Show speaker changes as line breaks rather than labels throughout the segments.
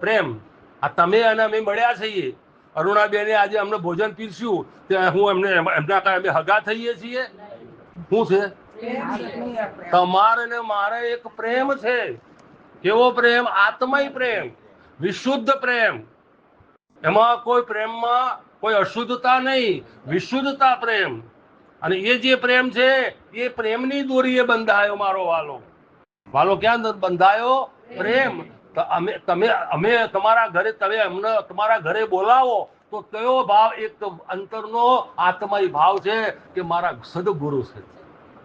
પ્રેમ. આ તમે અને અમે મળ્યા છીએ. અરુણાબેને આજે અમને ભોજન પીરસ્યું. તે હું એમને, એમના કારણે હગા થઈએ છીએ. શું છે? તમારે મારે એક પ્રેમ છે. કેવો પ્રેમ? આત્મય પ્રેમ. વિશુદ્ધ પ્રેમ. એમાં કોઈ પ્રેમમાં કોઈ અશુદ્ધતા નહીં. વિશુદ્ધતા પ્રેમ. અને એ જે પ્રેમ છે, એ પ્રેમની દોરીએ બંધાયો મારો વાલો. વાલો ક્યાં બંધાયો? પ્રેમ. અમે તમે અમે તમારા ઘરે તમે અમને તમારા ઘરે બોલાવો, તો કયો ભાવ એક અંતરનો આત્મય ભાવ છે કે મારા સદગુરુ છે?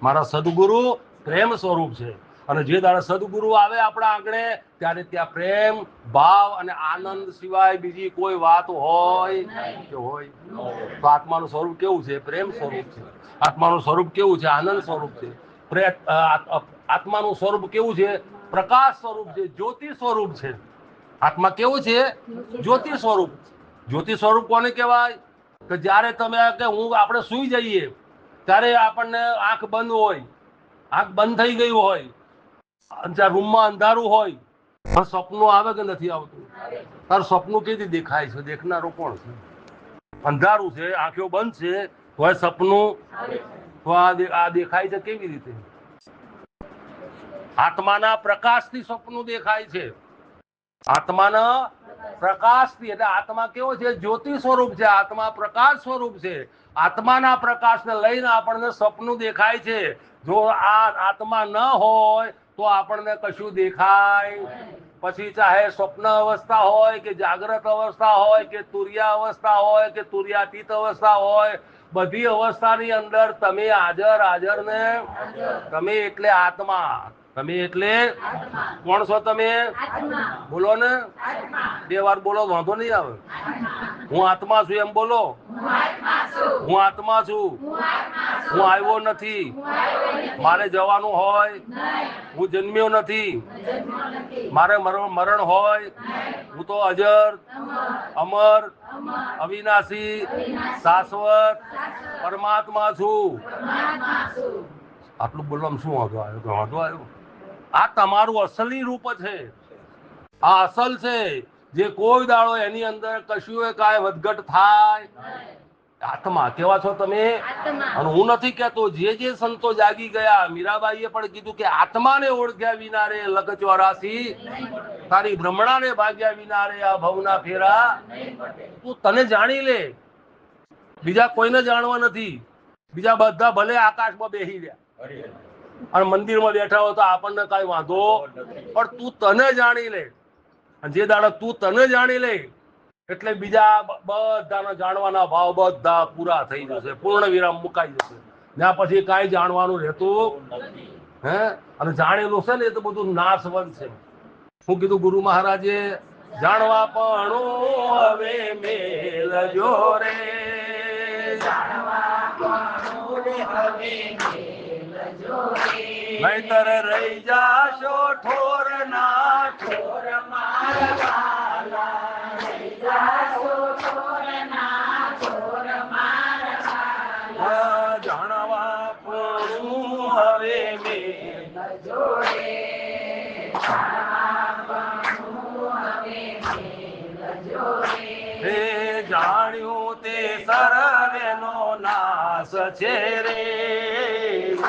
મારા સદગુરુ પ્રેમ સ્વરૂપ છે. અને જે દાડે સદગુરુ આવે આપણા આંગણે, ત્યારે ત્યાં પ્રેમ, ભાવ અને આનંદ સિવાય બીજી કોઈ વાત હોય કે હોય. તો આત્માનું સ્વરૂપ કેવું છે? પ્રેમ સ્વરૂપ છે. આત્માનું સ્વરૂપ કેવું છે? આનંદ સ્વરૂપ છે. આત્માનું સ્વરૂપ કેવું છે? પ્રકાશ સ્વરૂપ છે, જ્યોતિ સ્વરૂપ છે. આત્મા કેવું છે? જ્યોતિ સ્વરૂપ. જ્યોતિ સ્વરૂપ કોને કહેવાય? કે જ્યારે તમે કે હું આપણે સૂઈ જઈએ, ત્યારે આપણને આંખ બંધ હોય, આંખ બંધ થઈ ગઈ હોય રૂમમાં અંધારું હોય, પણ સપનું આવે કે નથી આવતું? તારું સપનું કેવી દેખાય છે? દેખનારો કોણ છે? અંધારું છે, આંખો બંધ છે, તો સપનું તો આ દેખાય છે કેવી રીતે? આત્માના પ્રકાશથી સપનું દેખાય છે. આત્માના પ્રકાશથી, એટલે આત્મા કેવો છે? જ્યોતિ સ્વરૂપ છે. આત્મા પ્રકાશ સ્વરૂપ છે. આત્માના પ્રકાશને લઈને આપણને સપનું દેખાય છે. જો આ આત્મા ન હોય, તો આપણને કશું દેખાય પછી ચાહે સ્વપ્ન અવસ્થા હોય, કે જાગ્રત અવસ્થા હોય, કે તુર્યા અવસ્થા હોય, કે તુર્યાતીત અવસ્થા હોય, બધી અવસ્થાની અંદર તમે હાજર હાજર ને તમે એટલે આત્મા. તમે એટલે કોણ છો તમે? બોલો ને. બે વાર બોલો, વાંધો નહીં આવે. હું આત્મા છું એમ બોલો. હું આત્મા છું. હું આવ્યો નથી. મારે જવાનું હોય. હું જન્મ્યો નથી. મારે મરણ હોય. હું તો અજર, અમર, અવિનાશી, શાશ્વત, પરમાત્મા છું. આટલું બોલવામાં શું વાંધો આવ્યો? વાંધો આવ્યો? આ તમારું અસલી રૂપ છે. આ અસલ છે. જે કોઈ દાડો એની અંદર કશું કાંઈ વધઘટ થાય. આત્મા કેવા છો તમે? અને હું નથી કેતો જે જે સંતો જાગી ગયા મીરાબાઈએ પણ કીધું કે આત્માને ઓળખ્યા વિના રે લગચોરાસી તારી ભ્રમણાને ભાગ્યા વિના રે આ ભવના ફેરા. તું તને જાણી લે. બીજા કોઈને જાણવા નથી. બીજા બધા ભલે આકાશમાં બેહી રહ્યા. અને મંદિરમાં બેઠા હોય તો આપણને કાંઈ વાંધો પણ તું તને જાણી લે. જે દાડા તું તને જાણી લે, એટલે બીજા બધાના જાણવાના ભાવ બધા પૂરા થઈ જશે, પૂર્ણ વિરામ મુકાઈ જશે. ત્યાં પછી કાંઈ જાણવાનું રહેતું હે? અને જાણેલું છે ને એ તો બધું નાશવંત છે. શું કીધું, ગુરુ મહારાજે, જાણવા પણ હવે મેલ જો રે. નહીતર રહી જાશો ઠોર ના ઠોર મારવા. જાણવા પણ હવે મેં હે જાણ્યું તે સર્વેનો નાશ છે રે.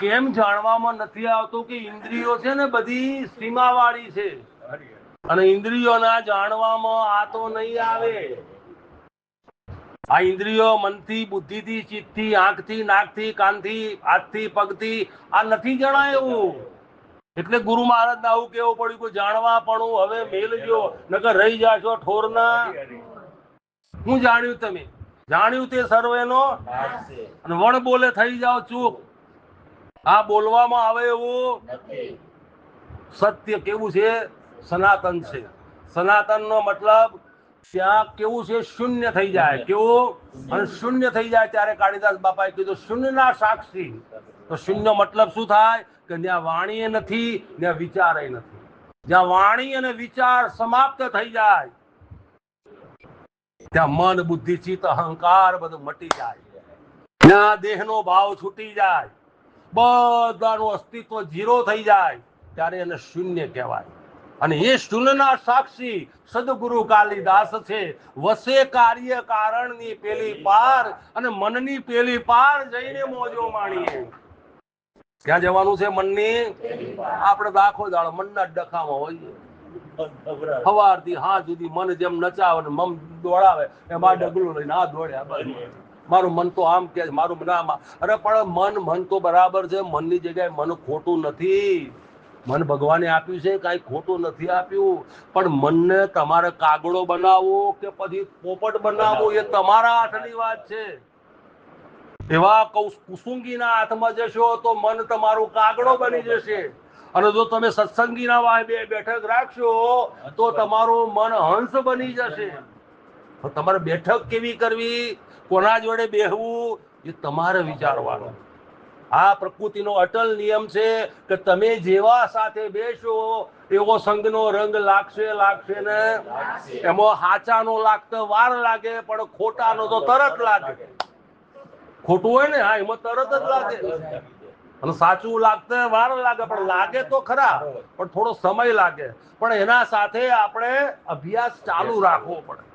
કેમ જાણવામાં નથી આવતું કે ઇન્દ્રિયો છે ને બધી સીમાવાળી છે? અને ઇન્દ્રિયોના જાણવામાં આ તો નહીં આવે. આ ઇન્દ્રિયો મનથી બુદ્ધિથી ચિત્તથી આંખથી નાકથી કાનથી હાથથી પગથી આ નથી જણાય એવું. એટલે ગુરુ મહારાજ આવું કેવું પડ્યું કે જાણવા પણ હવે મેલજો નકર રહી જાશો ઠોરના. હું જાણ્યું તમે? જાણ્યું તે સર્વેનો? અને વણ બોલે થઈ જાઓ ચૂપ. આ બોલવામાં આવે એવું સત્ય કેવું છે? સનાતન છે. સનાતનનો મતલબ ત્યાં કેવું છે? શૂન્ય થઈ જાય. કેવું? અને શૂન્ય થઈ જાય ત્યારે કાળીદાસ બાપાએ કીધું શૂન્યના સાક્ષી. તો શૂન્ય મતલબ શું થાય? કે જ્યાં વાણીએ નથી ત્યાં વિચારે નથી. જ્યાં વાણી અને વિચાર સમાપ્ત થઈ જાય ત્યાં મન બુદ્ધિ ચિત્ત અહંકાર બધું મટી જાય. ત્યાં દેહનો ભાવ છૂટી જાય. બધાનું અસ્તિત્વ ઝીરો થઈ જાય ત્યારે એને શૂન્ય કહેવાય. અને એ શૂન્યના સાક્ષી સદગુરુ કાલિદાસ છે. વસે કાર્ય કારણની પેલી પાર અને મનની પેલી પાર જઈને મોજો માણીએ. ક્યાં જવાનું છે મનની? આપણે દાખો દાડો મનના ડખામાં હોઈએ. સવારથી હા સુધી મન જેમ નચાવે મમ દોડાવે, એમાં ડગલું લઈને આ દોડ્યા. મારું મન તો આમ કે મારું મન આમ અરે પણ મન મન તો બરાબર છે મનની જગ્યાએ મન ખોટું નથી. મન ભગવાને આપ્યું છે કાંઈ ખોટું નથી આપ્યું. પણ મનને તમારે કાગડો બનાવવો કે પછી પોપટ બનાવવો એ તમારા હાથની વાત છે. એવા કુસુંગીના હાથમાં જશો તો મન તમારું કાગડો બની જશે. અને જો તમે સત્સંગીના વાય બે બેઠક રાખશો તો તમારું મન હંસ બની જશે. તો તમારે બેઠક કેવી કરવી? કોના જોડે બેહવું એ તમારે વિચારવાનું. આ પ્રકૃતિનો અટલ નિયમ છે કે તમે જેવા સાથે બેસો, એવો સંઘનો રંગ લાગશે લાગશે ને? એમાં હાચાનો લાગતો વાર લાગે, પણ ખોટાનો તો તરત લાગે. ખોટું હોય ને, હા, એમાં તરત જ લાગે. અને સાચું લાગતે વાર લાગે, પણ લાગે તો ખરા, પણ થોડો સમય લાગે. પણ એના સાથે આપણે અભ્યાસ ચાલુ રાખવો પડે.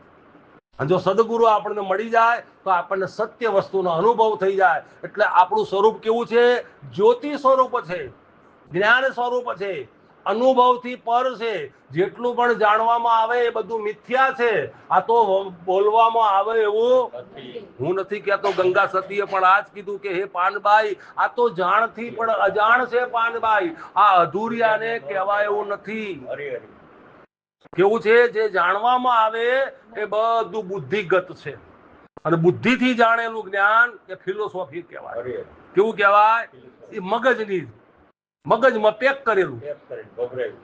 અને જો સદગુરુ આપણને મળી જાય, તો આપણને સત્ય વસ્તુનો અનુભવ થઈ જાય. એટલે આપણું સ્વરૂપ કેવું છે? જ્યોતિ સ્વરૂપ છે. જ્ઞાન સ્વરૂપ છે. અનુભવથી પર છે. જેટલું પણ જાણવામાં આવે એ બધું મિથ્યા છે. આ તો બોલવામાં આવે એવું હું નથી કહેતો ગંગા સતીએ પણ આ જ કીધું કે, હે પાનબાઈ, આ તો જાણથી પણ અજાણ છે પાનબાઈ. આ અધૂરિયાને કહેવાય એવું નથી. કેવું છે જે જાણવામાં આવે એ બધું બુદ્ધિગત છે. અને બુદ્ધિથી જાણેલું જ્ઞાન એ ફિલોસોફી કહેવાય. કેવું કહેવાય? એ મગજની મગજમાં પેક કરેલું.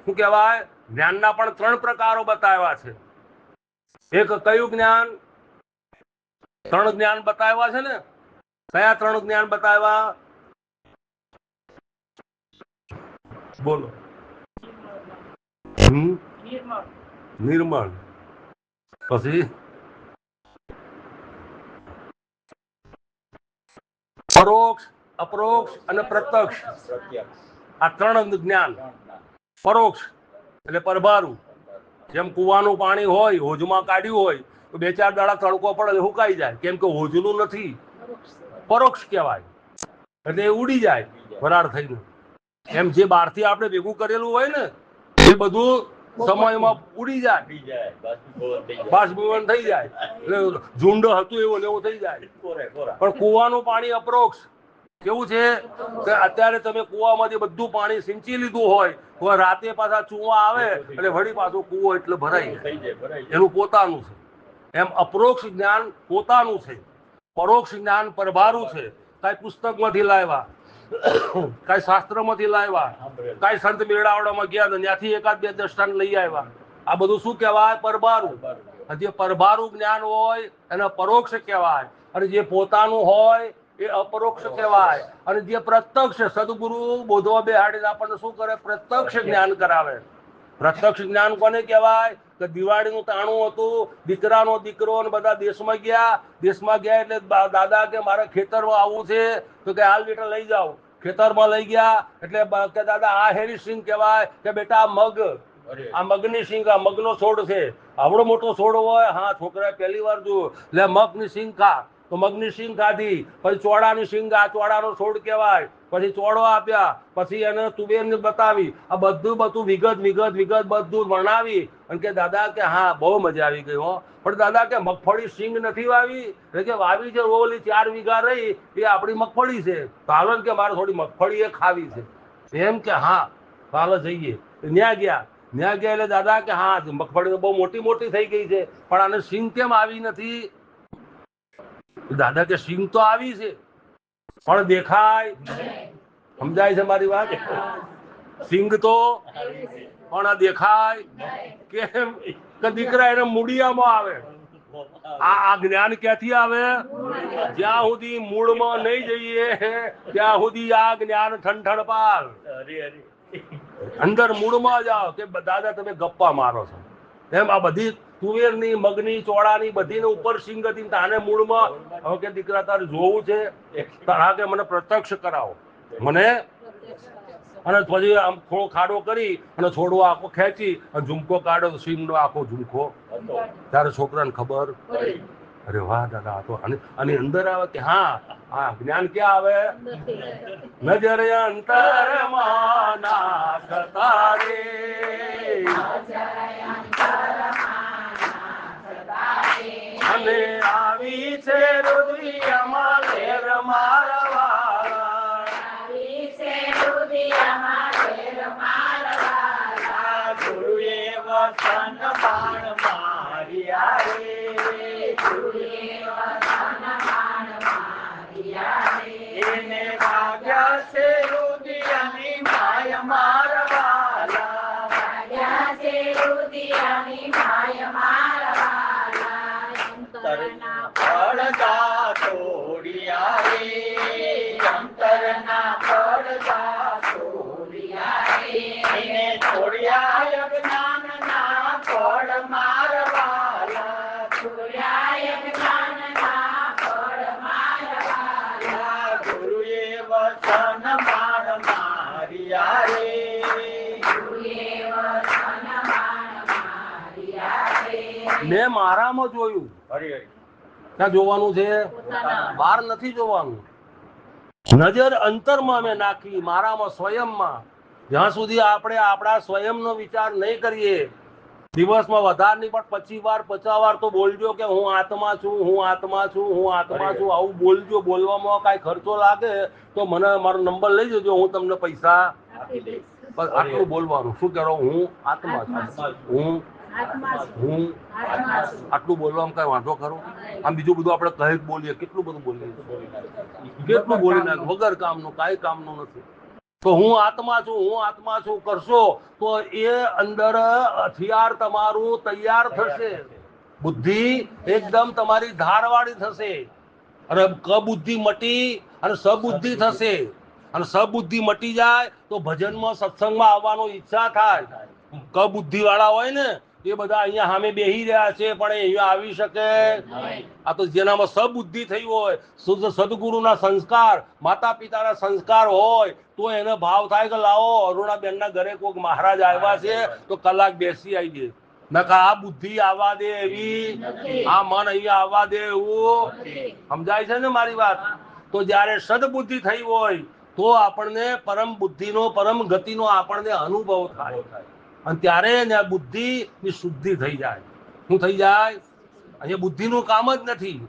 શું કહેવાય? જ્ઞાનના પણ ત્રણ પ્રકારો બતાવ્યા છે. એક કયું જ્ઞાન? ત્રણ જ્ઞાન બતાવ્યા છે ને? કયા ત્રણ જ્ઞાન બતાવ્યા? બોલો. હમ? નિર્મળ પછી? પરોક્ષ, અપરોક્ષ અને પ્રત્યક્ષ. આ ત્રણ જ્ઞાન. પરોક્ષ એટલે પરભારું. જેમ કુવાનું પાણી હોય, હોજમાં કાઢ્યું હોય, તો બે ચાર દાડા તડકો પડે હુકાઈ જાય. કેમ કે હોજનું નથી. પરોક્ષ કહેવાય. એટલે એ ઉડી જાય વરાળ થઈને. એમ જે બહારથી આપણે ભેગું કરેલું હોય ને, એ બધું સમયમાં ઉડી જાય. બાષ્પીભવન થઈ જાય. એટલે ઝુંડ હતું એવો લેવો થઈ જાય. પણ કુવાનું પાણી અપ્રોક્ષ કેવું છે કે અત્યારે તમે કુવામાંથી બધું પાણી સિંચી લીધું હોય તો રાતે પાછા ચૂવા આવે એટલે વળી પાછું કુવો એટલે ભરાઈ જાય. એનું પોતાનું છે. એમ અપરોક્ષ જ્ઞાન પોતાનું છે. પરોક્ષ જ્ઞાન પરભારું છે. કાંઈ પુસ્તકમાંથી લાવ્યા. કાંઈ શાસ્ત્રમાંથી લાવ્યા? કઈ સંત મેળાવડામાં ગયા ત્યાંથી એકાદ બે દ્રષ્ટાંત લઈ આવ્યા? આ બધું શું કહેવાય? પરબારું. જે પરબારું જ્ઞાન હોય એને પરોક્ષ કહેવાય. અને જે પોતાનું હોય એ અપરોક્ષ કહેવાય. અને જે પ્રત્યક્ષ સદગુરુ બોધવા બેહાડીને આપણને શું કરે? પ્રત્યક્ષ. જ્ઞાન કરાવે. પ્રત્યક્ષ જ્ઞાન કોને કહેવાય? કે દિવાળીનું તાણું હતું દીકરાનો દીકરો ને બધા દેશમાં ગયા. દેશમાં ગયા એટલે દાદા કે મારે ખેતરમાં આવવું છે તો કે હાલ બેટા લઈ જાઓ. ખેતરમાં લઈ ગયા એટલે કે દાદા આ હેરી સિંગ કહેવાય કે બેટા આ મગ. આ મગની સિંગ આ મગનો છોડ છે. આવડો મોટો છોડ હોય. હા છોકરાએ પહેલી વાર જોયું. એટલે મગની સિંગ ખા. તો મગની સિંગ ખાધી પછી ચોડાની સિંગ આ ચોળાનો છોડ કહેવાય. પછી ચોડો આપ્યા, પછી એને તુવેરને બતાવી. આ બધું બધું વિગત વિગત વિગત બધું વર્ણાવી અને કે દાદા કે હા, બહુ મજા આવી ગઈ હો. પણ દાદા કે મગફળી સિંગ નથી વાવી? એટલે કે વાવી છે ઓલી ચાર વીઘા રહી, એ આપણી મગફળી છે. તો હાલો કે મારે થોડી મગફળી એ ખાવી છે. એમ કે હા ચાલો જઈએ. ન્યા ગયા. ન્યા ગયા એટલે દાદા કે હા, મગફળી તો બહુ મોટી મોટી થઈ ગઈ છે. પણ આને સિંગ કેમ આવી નથી? દાદા કે સિંગ તો આવી છે. પણ દેખાય. સમજાય છે મારી વાત? સિંગ તો પણ આ દેખાય. કેમ? કે દીકરા એને મૂડિયામાં આવે. આ આ જ્ઞાન ક્યાંથી આવે? જ્યાં સુધી મૂળમાં નહીં જઈએ, ત્યાં સુધી આ જ્ઞાન ઠંઠણ પાર. અંદર મૂળમાં જાઓ કે દાદા તમે ગપ્પા મારો છો. એમ આ બધી તુવેરની, મગની, ચોળાની બધીને ઉપર સિંગ હતી તાને મૂળમાં, હવે કે દીકરા તારે જોવું છે, તારા કે મને પ્રત્યક્ષ કરાવો. મને? અને પછી આમ થોડો ખાડો કરી અને થોડો આખો ખેંચી અને ઝુમકો કાઢો તો સિંગનો આખો ઝુમકો. ત્યારે છોકરાને ખબર? અરે વાહ દાદા તો અને અંદર આવે કે હા, આ જ્ઞાન ક્યાં આવે? નજર અંતર માના રે. અને આવી છે રુદિયામાં લેર મારવાળા
ગુરુએ વસન બાણ માર્યા રે. એને ભાગ્યા છે રુદિયાની માય મારવાલા રે
જોયું.
હરી હરી
ક્યાં જોવાનું છે. બહાર નથી જોવાનું. નજર અંતરમાં મેં નાખી મારામાં સ્વયંમાં. જ્યાં સુધી આપણે આપણા સ્વયંનો વિચાર નહીં કરીએ દિવસમાં વધારે નહીં પણ પચીસ વાર પચાસ વાર તો બોલજો કે હું આત્મા છું હું આત્મા છું હું આત્મા છું. આવું બોલજો બોલવામાં કાંઈ ખર્ચો લાગે તો મને મારો નંબર લઈ જજો હું તમને પૈસા
આપી દઈશ.
બસ આટલું બોલવાનું. શું કરો હું આત્મા છું. હું હું આટલું બોલવામાં કઈ વાંધો ખરો? આમ બીજું બધું આપણે કહે બોલીએ. કેટલું બધું બોલીએ? કેટલું બોલી નાખ? વગર કામનું કાંઈ કામનું નથી. તો હું આત્મા છું હું આત્મા છું કરશો? તો એ અંદર હથિયાર તમારું તૈયાર થશે. બુદ્ધિ એકદમ તમારી ધારવાળી થશે. અને કબુદ્ધિ મટી અને સબુદ્ધિ થશે. અને સબુદ્ધિ મટી જાય તો ભજનમાં સત્સંગમાં આવવાનો ઈચ્છા થાય. કબુદ્ધિ વાળા હોય ને એ બધા અહીંયા સામે બેહી રહ્યા છે પણ એ અહીંયા આવી શકે. આ તો જેનામાં સબુદ્ધિ થઈ હોય શુદ્ધ સદગુરુના સંસ્કાર માતા પિતાના સંસ્કાર હોય તો એને ભાવ થાય કે લાવો અરુણાબેનના ઘરે કોઈક મહારાજ આવ્યા છે તો કલાક બેસી આવીએ નકા આ બુદ્ધિ આવવા દે એવી. આ મન અહીંયા આવવા દે એવું. સમજાય છે ને મારી વાત? તો જ્યારે સદબુદ્ધિ થઈ હોય તો આપણને પરમ બુદ્ધિનો પરમ ગતિનો આપણને અનુભવ થાય. અને ત્યારે એને બુદ્ધિ શુદ્ધિ થઈ જાય. શું થઈ જાય? અહીંયા બુદ્ધિનું કામ જ નથી.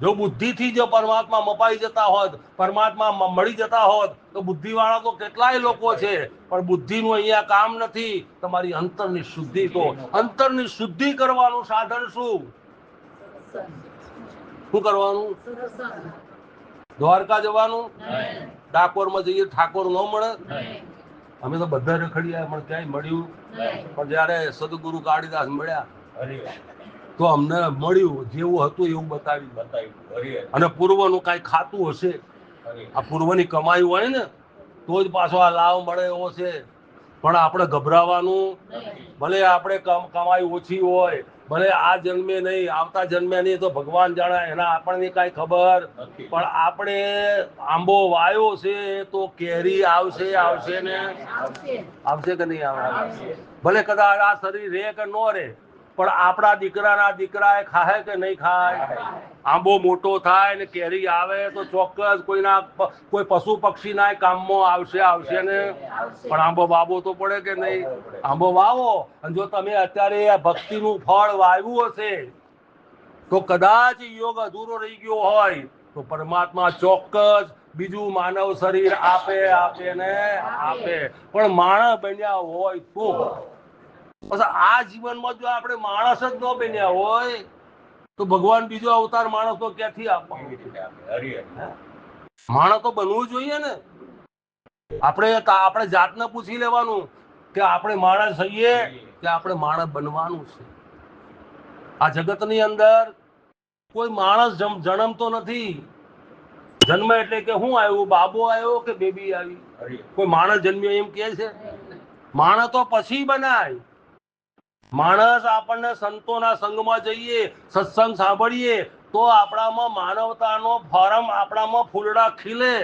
જો બુદ્ધિથી જો પરમાત્મા મપાઈ જતા હોત પરમાત્મા મળી જતા હોત તો બુદ્ધિવાળા તો કેટલાય લોકો છે. પણ બુદ્ધિનું અહીંયા કામ નથી. તમારી અંતરની શુદ્ધિ તો અંતરની શુદ્ધિ કરવાનું સાધન શું? શું કરવાનું? દ્વારકા જવાનું? ડાકોરમાં જઈએ ઠાકોર ન મળે? અમે તો બધા રખડ્યા પણ ક્યાંય મળ્યું? પણ જયારે સદગુરુ કાળીદાસ મળ્યા તો અમને મળ્યું જેવું હતું એવું બતાવ્યું.
બતાવ્યું.
અને પૂર્વનું કાંઈ ખાતું હશે? આ પૂર્વની કમાઈ હોય ને તો જ પાછો આ લાભ મળે એવો છે. પણ આપણે ગભરાવાનું ભલે આપણે કમાઈ ઓછી હોય ભલે આ જન્મે નહીં આવતા જન્મે નહીં તો ભગવાન જાણે એના આપણને કાંઈ ખબર. પણ આપણે આંબો વાયો છે તો કેરી આવશે આવશે ને? આવશે. કે નહીં આવે ભલે કદાચ આ શરીર રે કે ન રે પણ આપણા દીકરાના દીકરા એ ખાય કે નહીં ખાય. આંબો મોટો થાય ને કેરી આવે તો ચોક્કસ કોઈના કોઈ પશુ પક્ષીના કામમાં આવશે આવશે ને. પણ આંબો વાવો તો પડે કે નહીં? આંબો વાવો. અને જો તમે અત્યારે આ ભક્તિનું ફળ વાવ્યું હશે, તો કદાચ યોગ અધૂરો રહી ગયો હોય, તો પરમાત્મા ચોક્કસ બીજું માનવ શરીર આપે આપે ને આપે. પણ માણસ બન્યા હોય તો. આ જીવનમાં જો આપણે માણસ જ ન બન્યા હોય તો ભગવાન બીજો અવતાર માણસો ક્યાંથી આપવાનો?
કેવી રીતે આપે? હરી હરી
માણસ બનવું જોઈએ ને. આપણે આપણે જાતને પૂછી લેવાનું કે આપણે માણસ થઈએ કે આપણે માણસ બનવાનું છે. આ જગતની અંદર કોઈ માણસ જન્મતો નથી. જન્મ એટલે કે હું આવ્યું, બાબો આવ્યો કે બેબી આવી? કોઈ માણસ જન્મ્યો એમ કે છે? માણસ પછી બનાય. માણસ આપણને સંતોના સંગમાં જઈએ સત્સંગ સાંભળીએ તો આપણામાં માનવતાનો ફોરમ આપણામાં ફૂલડા ખીલે.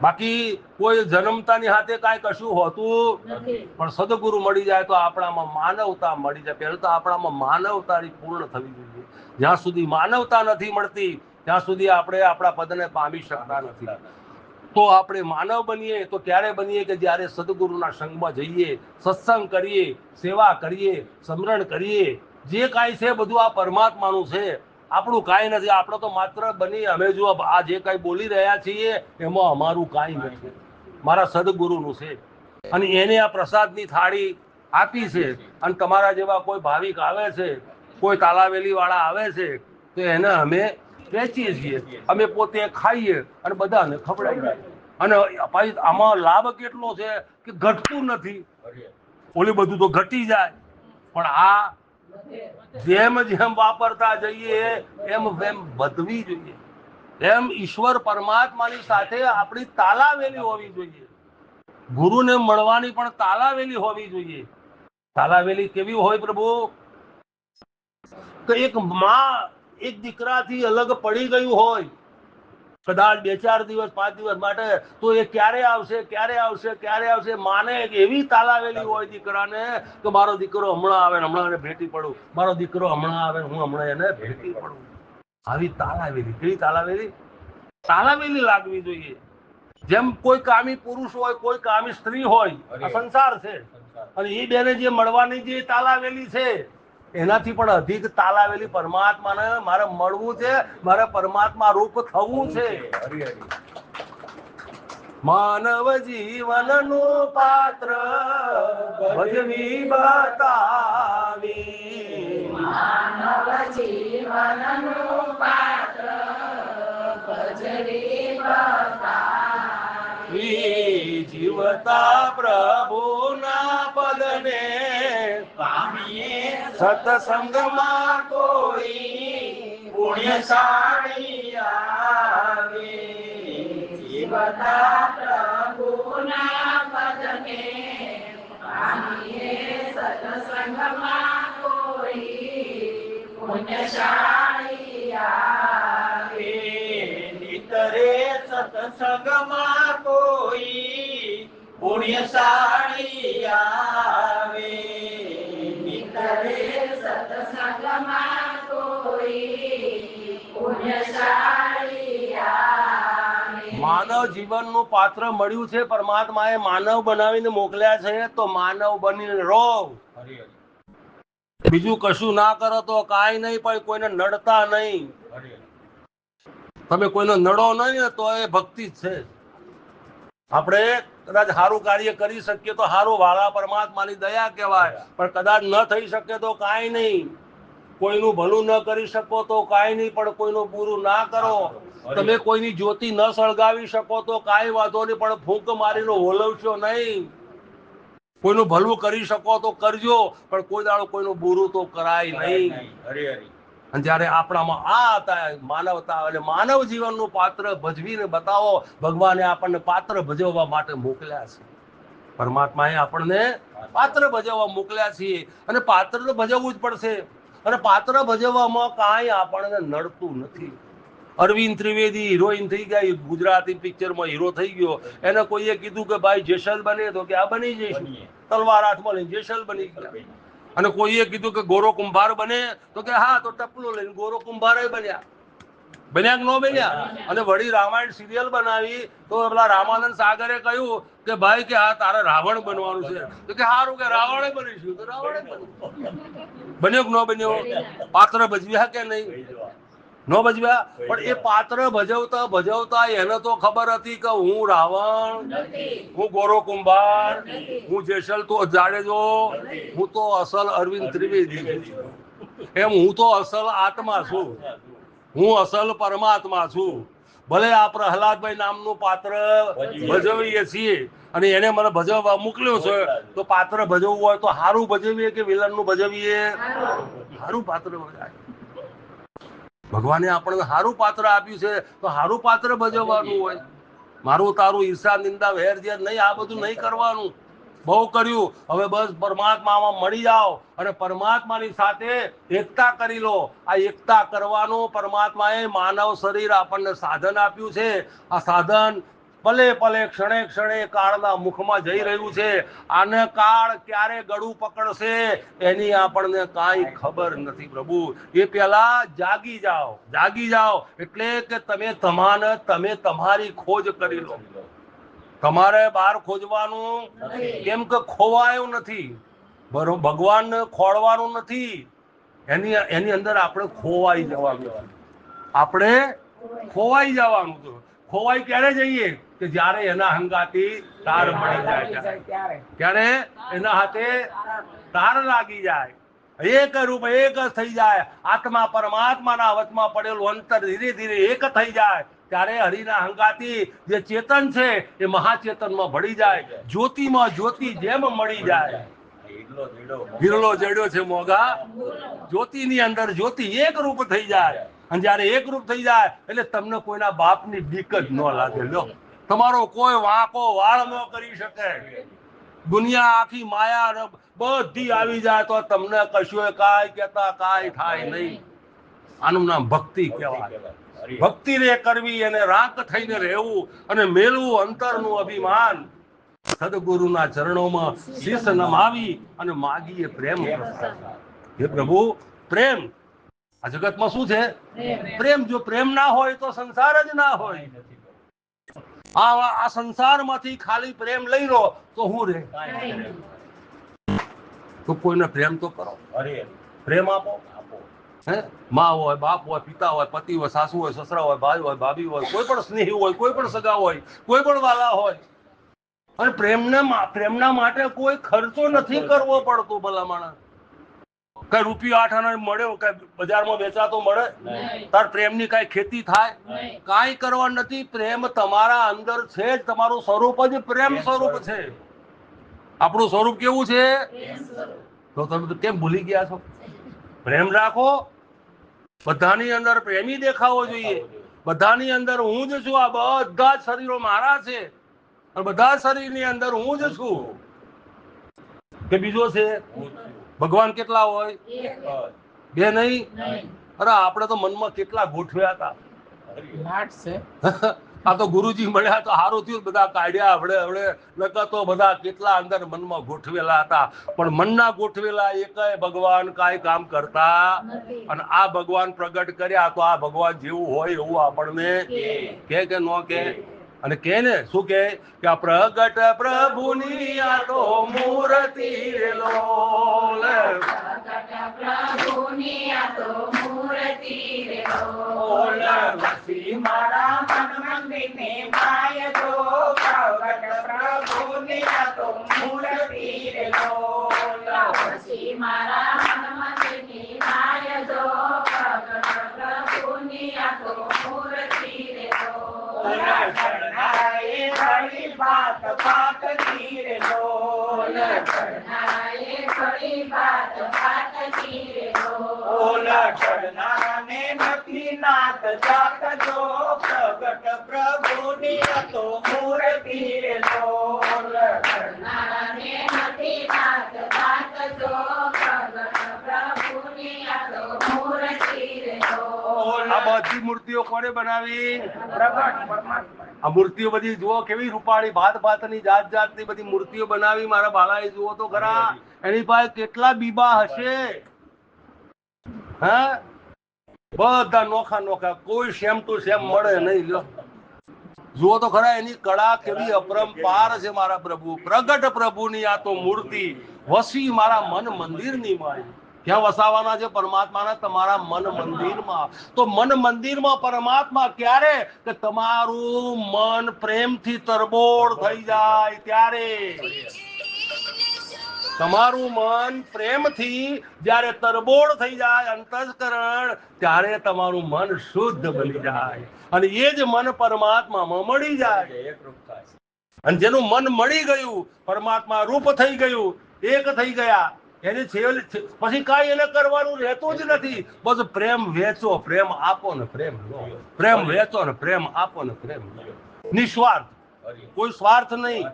બાકી કોઈ જન્મતાની હાથે કાંઈ કશું હોતું પણ સદગુરુ મળી જાય તો આપણામાં માનવતા મળી જાય. પહેલું તો આપણામાં માનવતાની પૂર્ણ થવી જોઈએ. જ્યાં સુધી માનવતા નથી મળતી ત્યાં સુધી આપણે આપણા પદને પામી શકતા નથી. તો આપણે માનવ બનીએ, તો ત્યારે બનીએ કે જ્યારે સદગુરુના સંગમાં જઈએ, સત્સંગ કરીએ, સેવા કરીએ, સમરણ કરીએ. જે કાંઈ છે બધું આ પરમાત્માનું છે. આપણું કાંઈ નથી, આપણે તો માત્ર બની, અમે જો આ જે કાંઈ બોલી રહ્યા છીએ, એમાં અમારું કાંઈ નથી. મારા સદગુરુનું છે. અને એને આ પ્રસાદની થાળી આપી છે. અને તમારા જેવા કોઈ ભાવિક આવે છે, કોઈ તાલાવેલી વાળા આવે છે, તો એને અમે વેચીએ છીએ. અમે પોતે ખાઈએ અને બધાને ખવડાવીએ. અને ભાઈ, આમાં લાભ કેટલો છે કે ઘટતું નથી. ઓલી બધું તો ઘટી જાય. પણ આ જેમ જેમ વાપરતા જઈએ, એમ એમ વધવી જોઈએ. એમ ઈશ્વર પરમાત્માની સાથે આપણી તાલાવેલી હોવી જોઈએ. ગુરુને મળવાની પણ તાલાવેલી હોવી જોઈએ. તાલાવેલી કેવી હોય પ્રભુ? કે એક માં એક દીકરાથી અલગ પડી ગયું હોય કદાચ બે ચાર દિવસ પાંચ દિવસ માટે તો એ ક્યારે આવશે ક્યારે આવશે ક્યારે આવશે? માને એવી તાલાવેલી હોય દીકરાને કે મારો દીકરો હમણાં આવે હમણાં એને ભેટી પડું. મારો દીકરો હમણાં આવે હું હમણાં એને ભેટી પડું. આવી તાલાવેલી કેવી તાલાવેલી? તાલાવેલી લાગવી જોઈએ. જેમ કોઈ કામી પુરુષ હોય કોઈ કામી સ્ત્રી હોય આ સંસાર છે. અને એ બેને જે મળવાની જે તાલાવેલી છે એનાથી પણ અધિક તાલ આવેલી પરમાત્માને મારે મળવું છે મારે પરમાત્મા રૂપ થવું છે. માનવ જીવનનું પાત્ર ભજવી બતાવી.
માનવ જીવનનું પાત્ર ભજવી બતાવી.
જીવતા પ્રભુના પદને
પામીએ
સત્સંગમાં કોઈ પુણ્યશાળી આવે
જીવતા પ્રભુના પદને પામીએ સત્સંગમાં કોઈ પુણ્યશાળી આવે
નિતરે સત્સંગમાં કોઈ પુણ્યશાળી આવે
નિતરે સત્સંગમાં કોઈ પુણ્યશાળી
માનવ જીવનનું પાત્ર મળ્યું છે પરમાત્માએ માનવ બનાવીને મોકલ્યા છે તો માનવ બનીને રહો. બીજું કશું ના કરો તો કાંઈ નહીં પણ કોઈને નડતા નહીં. તમે કોઈને નડો નહીં તો એ ભક્તિ જ છે. આપણે કદાચ સારું કાર્ય કરી શકીએ તો સારું વાળા પરમાત્માની દયા કહેવાય. પણ કદાચ ન થઈ શકે તો કાંઈ નહીં. કોઈનું ભલું ન કરી શકો તો કાંઈ નહીં, પણ કોઈનું બુરું ના કરો. તમે કોઈની જ્યોતિ ન સળગાવી શકો તો કાંઈ વાંધો નહીં, પણ ફૂંક મારીને હોલવશો નહીં. કોઈનું ભલું કરી શકો તો કરજો, પણ કોઈ દાડો કોઈનું બુરું તો કરાય નહીં.
હરિયર
અને જ્યારે આપણામાં આ હતા માનવતા એટલે માનવ જીવનનું પાત્ર ભજવીને બતાવો ભગવાને આપણને પાત્ર ભજવવા માટે મોકલ્યા છે. પરમાત્માએ આપણને પાત્ર ભજવવા મોકલ્યા છીએ અને પાત્ર તો ભજવવું જ પડશે. અને પાત્ર ભજવવામાં કાંઈ આપણને નડતું નથી. અરવિંદ ત્રિવેદી હિરોઈન થઈ ગઈ ગુજરાતી પિક્ચરમાં હીરો થઈ ગયો. એને કોઈએ કીધું કે ભાઈ જેસલ બને તો કે આ બની જઈશું. તલવાર હાથમાં લઈને જેસલ બની ગયા. અને કોઈએ કીધું કે ગોરો કુંભાર બને, તો કે હા, તો ટપલો લઈને ગોરો કુંભાર બન્યા. બન્યા કે ન બન્યા? અને વળી રામાયણ સિરિયલ બનાવી, તો પેલા રામાનંદ સાગરે કહ્યું કે ભાઈ, કે આ તારે રાવણ બનવાનું છે. તો કે સારું કે રાવણે બનીશું, તો રાવણે બન્યું કે ન બન્યો? પાત્ર ભજવ્યા કે નહીં? ન ભજવ્યા? પણ એ પાત્ર ભજવતા ભજવતા એને તો ખબર હતી કે હું રાવણ હું ગોરો કુંભાર હું જેસલ તો જાડેજો હું તો અસલ અરવિંદ ત્રિવેદી. એમ હું તો અસલ આત્મા છું. હું અસલ પરમાત્મા છું. ભલે આ પ્રહલાદભાઈ નામનું પાત્ર ભજવીએ છીએ અને એને મને ભજવવા મોકલ્યો છે તો પાત્ર ભજવવું હોય તો સારું ભજવીએ કે વિલનનું ભજવીએ? સારું પાત્ર ભજાય ભગવાને આપણને સારું પાત્ર આપ્યું છે, તો સારું પાત્ર ભજવવાનું હોય. મારું તારું ઈર્ષા, નિંદા, વેર, ઝેર નહીં, આ બધું નહીં કરવાનું. બહુ કર્યું. હવે બસ પરમાત્મામાં મળી જાઓ અને પરમાત્માની સાથે એકતા કરી લો. આ એકતા કરવાનું પરમાત્માએ માનવ શરીર આપણને સાધન આપ્યું છે. આ સાધન પલે પલે ક્ષણે ક્ષણે કાળના મુખમાં જઈ રહ્યું છે આને કાળ ક્યારે ગળું પકડશે એની આપણને કાંઈ ખબર નથી પ્રભુ. એ પહેલા જાગી જાઓ જાગી જાઓ એટલે કે તમે તમાને તમે તમારી ખોજ કરી લો. તમારે બહાર ખોજવાનું કેમ કે ખોવાયું નથી. બરો ભગવાનને ખોળવાનું નથી. એની એની અંદર આપણે ખોવાઈ જવાનું. આપણે ખોવાઈ જવાનું ખોવાઈ ક્યારે જઈએ? કે જ્યારે એના હંગાથી તાર પડી જાય ત્યારે. એના હાથે તાર લાગી જાય. એક રૂપ એક જ થઈ જાય. આત્મા પરમાત્માના વચમાં પડેલું અંતર ધીરે ધીરે એક થઈ જાય. ત્યારે હરિના હંગાતી જે ચેતન છે એ મહાચેતનમાં ભળી જાય. જ્યોતિમાં જ્યોતિ જેમ મળી જાય. હિરલો જડ્યો છે મોગા જ્યોતિની અંદર જ્યોતિ એક રૂપ થઈ જાય. અને જ્યારે એક રૂપ થઈ જાય એટલે તમને કોઈના બાપની બીક જ ન લાગે. લ્યો. તમારો કોઈ વાંકો વાળ ન કરી શકે. દુનિયા આખી માયા બધી આવી જાય તો તમને કશું કાંઈ કેતા કાંઈ થાય નહીં. આનું નામ ભક્તિ કહેવાય. ભક્તિ રે કરવી અને રાંક થઈને રહેવું અને મેળવું અંતરનું અભિમાન. સદગુરુના ચરણોમાં શીશ નમાવી અને માગીએ પ્રેમ. હે પ્રભુ પ્રેમ. આ જગતમાં શું છે? પ્રેમ જો પ્રેમ ના હોય તો સંસાર જ ના હોય. આ આ સંસારમાંથી ખાલી પ્રેમ લઈ લો તો હું રે તો કોઈને પ્રેમ તો કરો.
હરિ.
પ્રેમ આપો.
આપો.
હે? માં હોય બાપ હોય પિતા હોય પતિ હોય સાસુ હોય સસરા હોય ભાઈ હોય ભાભી હોય કોઈ પણ સ્નેહી હોય કોઈ પણ સગા હોય કોઈ પણ વાલા હોય. અને પ્રેમના પ્રેમના માટે કોઈ ખર્ચો નથી કરવો પડતો ભલા માણસ. કઈ રૂપિયો આઠ આના મળ્યો? કઈ બજારમાં વેચાતો મળે? તાર પ્રેમની કઈ ખેતી થાય. કાંઈ કરવા નથી. પ્રેમ તમારા અંદર છે જ. તમારું સ્વરૂપ જ પ્રેમ સ્વરૂપ છે. આપણું સ્વરૂપ કેવું છે? તો તમે કેમ ભૂલી ગયા છો? પ્રેમ રાખો. બધાની અંદર પ્રેમી દેખાવો જોઈએ. બધાની અંદર હું જ છું. આ બધા જ શરીરો મારા છે. અને બધા શરીરની અંદર હું જ છું. કે બીજો છું. ભગવાન કેટલા હોય. બે નહીં? અરે આપણે તો મનમાં કેટલા ગોઠવ્યા હતા. આ તો ગુરુજી મળ્યા તો સારું થયું બધા કાઢ્યા હવડે હવડે. નકર તો બધા કેટલા અંદર મનમાં ગોઠવેલા હતા. પણ મનના ગોઠવેલા એકય ભગવાન કાંઈ કામ કરતા અને આ ભગવાન પ્રગટ કર્યા તો આ ભગવાન જેવું હોય એવું આપણને કે કે નો કે? અને કે ને, શું કે કે આ પ્રગટ પ્રભુની આ તો મૂર્તિ લોલ
પ્રભુની આ
ઓલા
શરણાએ વાત વાત રે લોલ.
કરનાએ ઘણી વાત વાત રે
ઓલા શરણાને નથી નાત જાત જો પ્રગટ પ્રભુની તો મૂર્તિ લોલ.
કરનાને નથી વાત વાત જો પ્રગટ પ્રભુની તો મૂર્તિ રે
આ બધી મૂર્તિઓ કોને બનાવી?
પ્રગટ પરમાત્મા.
આ મૂર્તિઓ બધી જુઓ કેવી રૂપાળી, ભાત ભાતની, જાત જાતની બધી મૂર્તિઓ બનાવી મારા બાલાએ, જુઓ તો ખરા. એની પાસે કેટલા બીબા હશે? હે? બધા નોખા નોખા, કોઈ સેમ ટુ સેમ મળે નહીં, લ્યો. જુઓ તો ખરા, એની કળા કેવી અપરંપાર છે મારા પ્રભુ. પ્રગટ પ્રભુની આ તો મૂર્તિ. વસી મારા મન મંદિરની માય ક્યાં વસાવાના છે પરમાત્માના, તમારા મન મંદિરમાં. તો મન મંદિરમાં પરમાત્મા ક્યારે? કે તમારું મન પ્રેમથી તરબોળ થઈ જાય ત્યારે. તમારું મન પ્રેમથી જ્યારે તરબોળ થઈ જાય અંતસ્કરણ ત્યારે તમારું મન શુદ્ધ બની જાય. અને એ જ મન પરમાત્મામાં મળી જાય. અને જેનું મન મળી ગયું, પરમાત્મા રૂપ થઈ ગયું, એક થઈ ગયા. એને છેલ્લે પછી કાંઈ એને કરવાનું રહેતું જ નથી. બસ પ્રેમ વેચો, પ્રેમ આપો ને પ્રેમ લો. પ્રેમ વેચો ને પ્રેમ આપો ને પ્રેમ નિસ્વાર્થ. કોઈ સ્વાર્થ નહીં.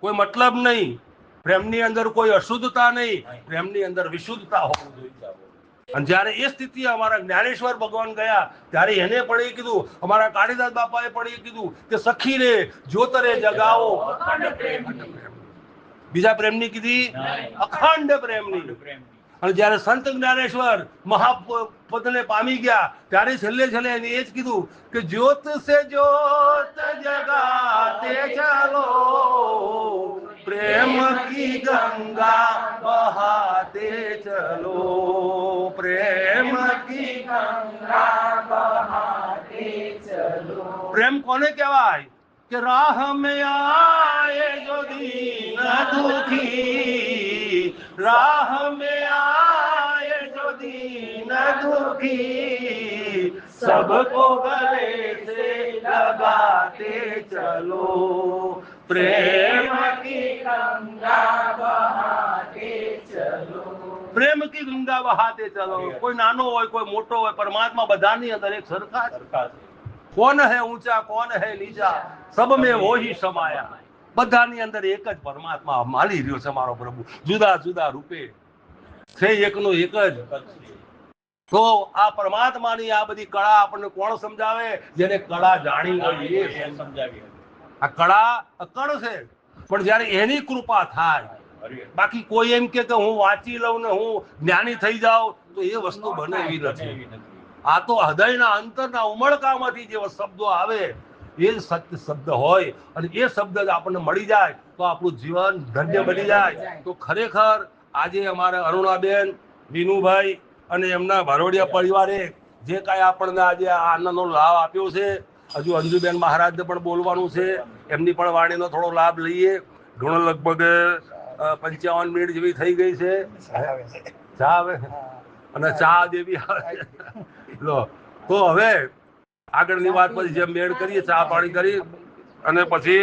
કોઈ મતલબ નહીં. પ્રેમની અંદર કોઈ અશુદ્ધતા નહીં. પ્રેમની અંદર વિશુદ્ધતા હોવું જોઈએ. અને જ્યારે એ સ્થિતિ અમારા જ્ઞાનેશ્વર ભગવાન ગયા, ત્યારે એને પણ એ કીધું, અમારા કાળીદાસ બાપાએ પણ એ કીધું કે સખી રે જોતરે જગાવો
પ્રેમ.
બીજા પ્રેમની કીધી? અખંડ પ્રેમની. અને જ્યારે સંત જ્ઞાનેશ્વર મહાપદને પામી ગયા ત્યારે છેલ્લે છેલ્લે એને એ જ કીધું કે જ્યોત સે જ્યોત જગાતે ચાલો પ્રેમ કી ગંગા બહાતે ચલો પ્રેમ કી
ગંગા બહાતે ચલો.
પ્રેમ કોને કહેવાય? કે રાહ में आए जो दीन दुखी राह में आए जो दीन दुखी सबको गले से लगाते चलो प्रेम की
ગંગા બહાતે ચલો
પ્રેમ કી ગંગા બહાતે ચલો કોઈ નાનો હોય કોઈ મોટો હોય પરમાત્મા બધાની અંદર એક સરખા જ
સરખા છે
કોણ હે ઊંચા, કોણ હે નીચા સબ મેં વોહી સમાયા. બધાની અંદર એક જ પરમાત્મા માલી રહ્યો છે મારો પ્રભુ. જુદા જુદા રૂપે. છે એકનો એક જ તો આ પરમાત્માની આ બધી કળા આપણને કોણ સમજાવે? જેને કળા જાણી હોય એ
સમજાવી
આ કળા અકળ છે. પણ જ્યારે એની કૃપા થાય, બાકી કોઈ એમ કે હું વાંચી લઉં ને હું જ્ઞાની થઈ જાઉં, તો એ વસ્તુ બને એવી નથી. આ તો હૃદયના અંતરના ઉમળકામાંથી જે શબ્દો આવે એ જ સત્ય શબ્દ હોય અને એ શબ્દ જ આપણને મળી જાય તો આપણું જીવન ધન્ય બની જાય. તો ખરેખર આજે અમારા અરુણાબેન વિનુભાઈ અને એમના ભરોડિયા પરિવારે જે કાંઈ આપણને આજે આ આનંદનો લાભ આપ્યો છે હજુ અંજુબેન મહારાજને પણ બોલવાનું છે એમની પણ વાણીનો થોડો લાભ લઈએ. ઘણો લગભગ પંચાવન મિનિટ જેવી થઈ ગઈ છે. ચા આવે અને ચા દેવી આવે લો તો હવે આગળની વાત પછી જેમ મેળ કરીએ ચા પાણી કરી અને પછી